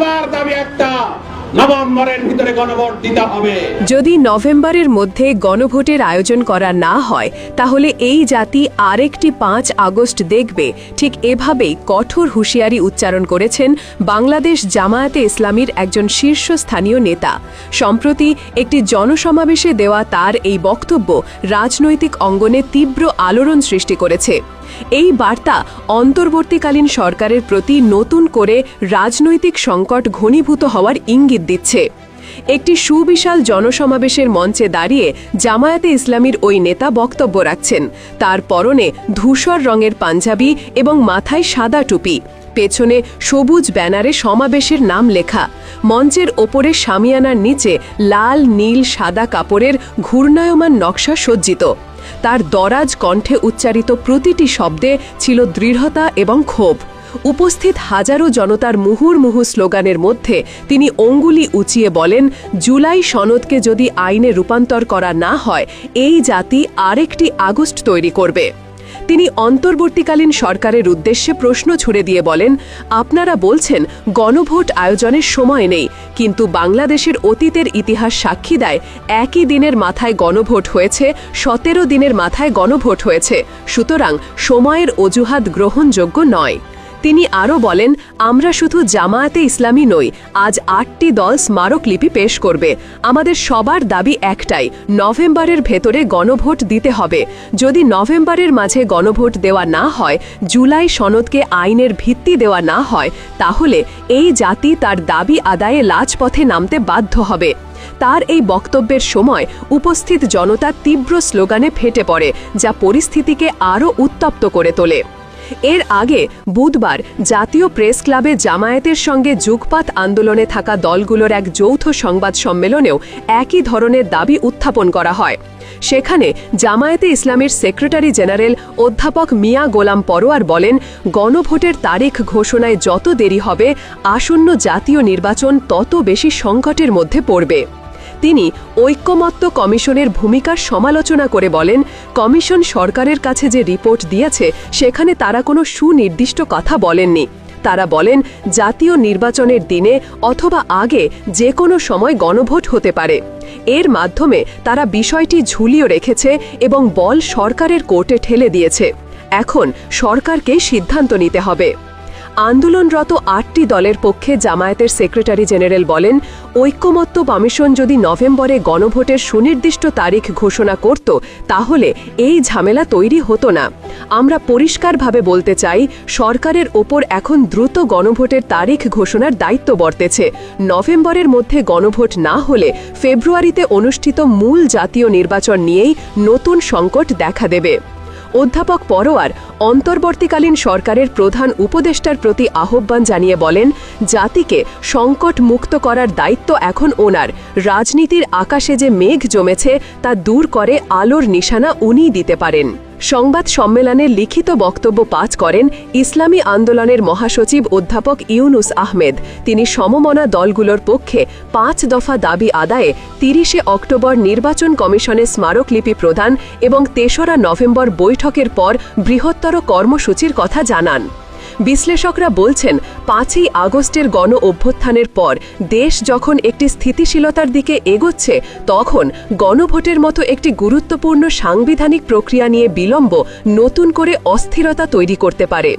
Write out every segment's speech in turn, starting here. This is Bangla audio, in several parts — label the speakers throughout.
Speaker 1: সবার দাবি একটা, নভেম্বরের ভিতরে গণভোট দিতে হবে।
Speaker 2: যদি নভেম্বরের মধ্যে গণভোটের আয়োজন করা না হয়, তাহলে এই জাতি আরেকটি পাঁচ আগস্ট দেখবে। ঠিক এভাবেই কঠোর হুঁশিয়ারি উচ্চারণ করেছেন বাংলাদেশ জামায়াতে ইসলামীর একজন শীর্ষস্থানীয় নেতা। সম্প্রতি একটি জনসমাবেশে দেওয়া তার এই বক্তব্য রাজনৈতিক অঙ্গনে তীব্র আলোড়ন সৃষ্টি করেছে। এই বার্তা অন্তর্বর্তীকালীন সরকারের প্রতি নতুন করে রাজনৈতিক সংকট ঘনীভূত হওয়ার ইঙ্গিত দিচ্ছে। একটি সুবিশাল জনসমাবেশের মঞ্চে দাঁড়িয়ে জামায়াতে ইসলামীর ওই নেতা বক্তব্য রাখছেন। তার পরনে ধূসর রঙের পাঞ্জাবি এবং মাথায় সাদা টুপি। পেছনে সবুজ ব্যানারে সমাবেশের নাম লেখা। মঞ্চের ওপরে সামিয়ানার নিচে লাল, নীল, সাদা কাপড়ের ঘূর্ণায়মান নকশা সজ্জিত। তার দরাজ কণ্ঠে উচ্চারিত প্রতিটি শব্দে ছিল দৃঢ়তা এবং ক্ষোভ। উপস্থিত হাজারো জনতার মুহুর্মুহু স্লোগানের মধ্যে তিনি অঙ্গুলি উঁচিয়ে বলেন, জুলাই সনদকে যদি আইনে রূপান্তর করা না হয়, এই জাতি আরেকটি আগস্ট তৈরি করবে। তিনি অন্তর্বর্তীকালীন সরকারের উদ্দেশ্যে প্রশ্ন ছুড়ে দিয়ে বলেন, আপনারা বলছেন গণভোট আয়োজনের সময় নেই, কিন্তু বাংলাদেশের অতীতের ইতিহাস সাক্ষী দেয় একই দিনের মাথায় গণভোট হয়েছে, সতেরো দিনের মাথায় গণভোট হয়েছে, সুতরাং সময়ের অজুহাত গ্রহণযোগ্য নয়। তিনি আরও বলেন, আমরা শুধু জামায়াতে ইসলামী নই, আজ আটটি দল স্মারকলিপি পেশ করবে। আমাদের সবার দাবি একটাই, নভেম্বরের ভেতরে গণভোট দিতে হবে। যদি নভেম্বরের মাঝে গণভোট দেওয়া না হয়, জুলাই সনদকে আইনের ভিত্তি দেওয়া না হয়, তাহলে এই জাতি তার দাবি আদায়ে লাজপথে নামতে বাধ্য হবে। তার এই বক্তব্যের সময় উপস্থিত জনতা তীব্র স্লোগানে ফেটে পড়ে, যা পরিস্থিতিকে আরও উত্তপ্ত করে তোলে। এর আগে বুধবার জাতীয় প্রেস ক্লাবে জামায়াতের সঙ্গে যুগপাত আন্দোলনে থাকা দলগুলোর এক যৌথ সংবাদ সম্মেলনেও একই ধরনের দাবি উত্থাপন করা হয়। সেখানে জামায়াতে ইসলামের সেক্রেটারি জেনারেল অধ্যাপক মিয়া গোলাম পরোয়ার বলেন, গণভোটের তারিখ ঘোষণায় যত দেরি হবে, আসন্ন জাতীয় নির্বাচন তত বেশি সংকটের মধ্যে পড়বে। তিনি ঐক্যমত্য কমিশনের ভূমিকার সমালোচনা করে বলেন, কমিশন সরকারের কাছে যে রিপোর্ট দিয়েছে, সেখানে তারা কোনো সুনির্দিষ্ট কথা বলেননি। তারা বলেন, জাতীয় নির্বাচনের দিনে অথবা আগে যে কোনো সময় গণভোট হতে পারে। এর মাধ্যমে তারা বিষয়টি ঝুলিয়ে রেখেছে এবং বল সরকারের কোর্টে ঠেলে দিয়েছে। এখন সরকারকে সিদ্ধান্ত নিতে হবে। আন্দোলনরত আটটি দলের পক্ষে জামায়াতের সেক্রেটারি জেনারেল বলেন ঐক্যমত্য কমিশন যদি নভেম্বরে গণভোটের সুনির্দিষ্ট তারিখ ঘোষণা করত, তাহলে এই ঝামেলা তৈরি হতো না। আমরা পরিষ্কারভাবে বলতে চাই, সরকারের ওপর এখন দ্রুত গণভোটের তারিখ ঘোষণার দায়িত্ব বর্তেছে। নভেম্বরের মধ্যে গণভোট না হলে ফেব্রুয়ারিতে অনুষ্ঠিত মূল জাতীয় নির্বাচন নিয়েই নতুন সংকট দেখা দেবে। অধ্যাপক পরোয়ার অন্তর্বর্তীকালীন সরকারের প্রধান উপদেষ্টার প্রতি আহ্বান জানিয়ে বলেন, জাতিকে সংকট মুক্ত করার দায়িত্ব এখন ওনার। রাজনীতির আকাশে যে মেঘ জমেছে, তা দূর করে আলোর নিশানা উনিই দিতে পারেন। সংবাদ সম্মেলনে লিখিত বক্তব্য পাঠ করেন ইসলামী আন্দোলনের মহাসচিব অধ্যাপক ইউনুস আহমেদ। তিনি সমমনা দলগুলোর পক্ষে পাঁচ দফা দাবি আদায়ে তিরিশে অক্টোবর নির্বাচন কমিশনের স্মারকলিপি প্রদান এবং তেসরা নভেম্বর বৈঠকের পর বৃহত্তর কর্মসূচির কথা জানান। বিশ্লেষকরা বলছেন, পাঁচই আগস্টের গণ অভ্যুত্থানের পর দেশ যখন একটি স্থিতিশীলতার দিকে এগোচ্ছে, তখন গণভোটের মতো একটি গুরুত্বপূর্ণ সাংবিধানিক প্রক্রিয়া নিয়ে বিলম্ব নতুন করে অস্থিরতা তৈরি করতে পারে।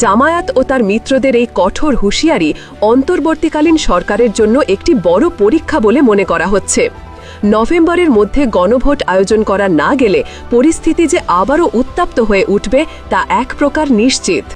Speaker 2: জামায়াত ও তার মিত্রদের এই কঠোর হুঁশিয়ারি অন্তর্বর্তীকালীন সরকারের জন্য একটি বড় পরীক্ষা বলে মনে করা হচ্ছে। নভেম্বরের মধ্যে গণভোট আয়োজন করা না গেলে পরিস্থিতি যে আবারও উত্তপ্ত হয়ে উঠবে তা এক প্রকার নিশ্চিত।